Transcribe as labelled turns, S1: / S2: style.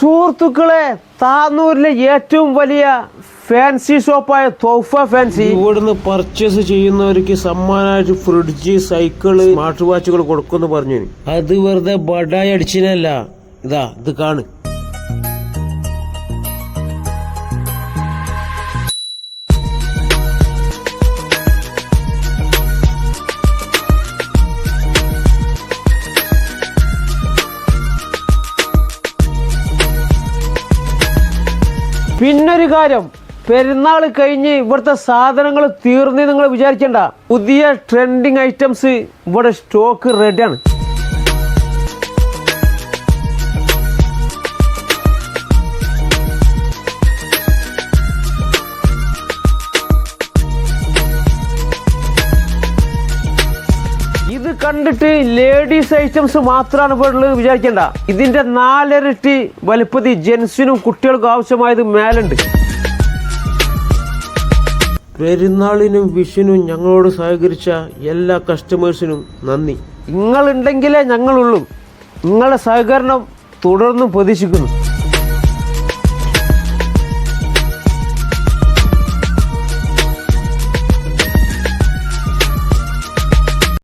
S1: സുഹൃത്തുക്കളെ താന്നൂരിലെ ഏറ്റവും വലിയ ഫാൻസി ഷോപ്പായ തോഫ ഫാൻസി ഇവിടുന്ന് പർച്ചേസ് ചെയ്യുന്നവർക്ക് സമ്മാനമായിട്ട് ഫ്രിഡ്ജ് സൈക്കിൾ സ്മാർട്ട് വാച്ചുകൾ കൊടുക്കുമെന്ന് പറഞ്ഞു. അത് വെറുതെ ബഡായി അടിച്ചിനല്ല ഇതാ ഇത് കാണ്. പിന്നൊരു കാര്യം പെരുന്നാൾ കഴിഞ്ഞ് ഇവിടുത്തെ സാധനങ്ങൾ തീർന്നു നിങ്ങൾ വിചാരിക്കണ്ട. പുതിയ ട്രെൻഡിങ് ഐറ്റംസ് ഇവിടെ സ്റ്റോക്ക് റെഡിയാണ് കണ്ടിട്ട് ലേഡീസ് ഐറ്റംസ് മാത്രമാണ് ഇപ്പോൾ ഉള്ളത് വിചാരിക്കണ്ട. ഇതിന്റെ നാലരട്ടി വലുപ്പതി ജെൻസിനും കുട്ടികൾക്കും ആവശ്യമായത് മേലുണ്ട്. പെരുന്നാളിനും വിഷുവിനും ഞങ്ങളോട് സഹകരിച്ച എല്ലാ കസ്റ്റമേഴ്സിനും നന്ദി. നിങ്ങളുണ്ടെങ്കിലേ ഞങ്ങളുള്ളൂ. നിങ്ങളുടെ സഹകരണം തുടർന്നും പ്രതീക്ഷിക്കുന്നു.